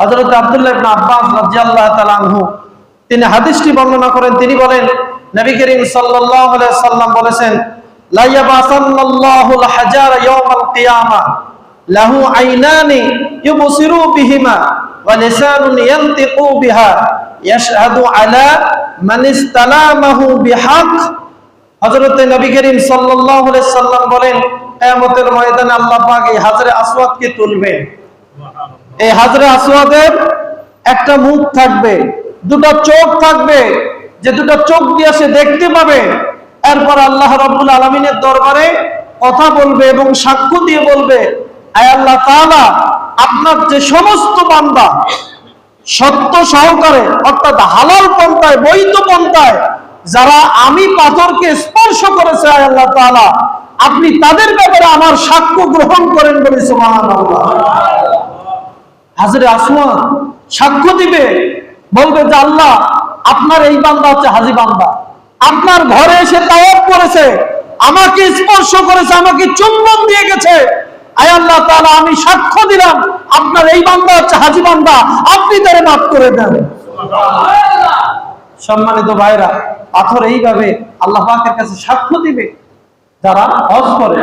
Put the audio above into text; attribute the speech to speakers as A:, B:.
A: হযরত আব্দুল্লাহ আব্বাস রাদিয়াল্লাহু তাআলা তিনি হাদিসটি বর্ণনা করেন, তিনি বলেন, নবী করিম সাল্লাল্লাহু আলাইহি সাল্লাম বলেছেন কিয়ামা, লাহু আইনানি ইউবসিরু বিহিমা ওয়া লিসানুন ইয়ানতিকু বিহা, ইয়াশহাদু আলা মান ইসতালামাহু বিহাক। হযরত নবী করিম সাল্লাল্লাহু আলাইহি সাল্লাম বলেন কিয়ামতের ময়দানে আল্লাহ পাক এই হাজরে আসওয়াদকে তুলবেন। এই হাজরে আসওয়াদের একটা মুখ থাকবে, দুটো চোখ থাকবে, যে দুটো চোখ দিয়ে সে দেখতে পাবে। এরপর আল্লাহ রাব্বুল আলামিনের দরবারে কথা বলবে এবং সাক্ষ্য দিয়ে বলবে, আয় আল্লাহ তাআলা, আপনার যে সমস্ত বান্দা সত্য সহকারে, অর্থাৎ হালাল পন্থায়, বৈধ পন্থায়, যারা আমি পাথরকে স্পর্শ করেছে, আয় আল্লাহ তাআলা আপনি তাদের ব্যাপারে আমার সাক্ষ্য গ্রহণ করেন বলে হাজিরে আসওয়ান সাক্ষ্য দিবে। বলবে যে আল্লাহ আপনার এই বান্দা হচ্ছে হাজি বান্দা। আপনার ঘরে এসে তাওয়াব করেছে আমাকে স্পর্শ করেছে আমাকে চুম্বন দিয়ে গেছে। আয় আল্লাহ তাআলা আমি সাক্ষ্য দিলাম আপনার এই বান্দা হচ্ছে হাজি বান্দা আপনি তারে মাফ করে দেন। সম্মানিত ভাইরা পাথর এইভাবে আল্লাহ পাকের কাছে সাক্ষ্য দিবে। যারা হজ করে